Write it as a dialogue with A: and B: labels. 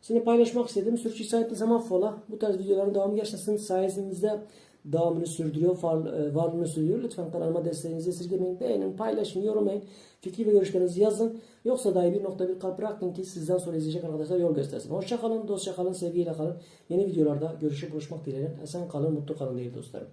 A: Sizinle paylaşmak istediğim sürçülisan ettiği zaman fola. Bu tarz videoların devamı gerçekten sayenizde devamını sürdürüyor, var- e, varlığını sürdürüyor. Lütfen kanalıma desteğinizi esirgemeyin. Beğenin, paylaşın, yorumlayın. fikri ve görüşlerinizi yazın. Yoksa dahi bir nokta bir kalp bırakın ki sizden sonra izleyecek arkadaşlar yol göstersin. Hoşça kalın, dostça kalın, sevgiyle kalın. Yeni videolarda görüşüp buluşmak dileğiyle. Esen kalın, mutlu kalın değil dostlarım.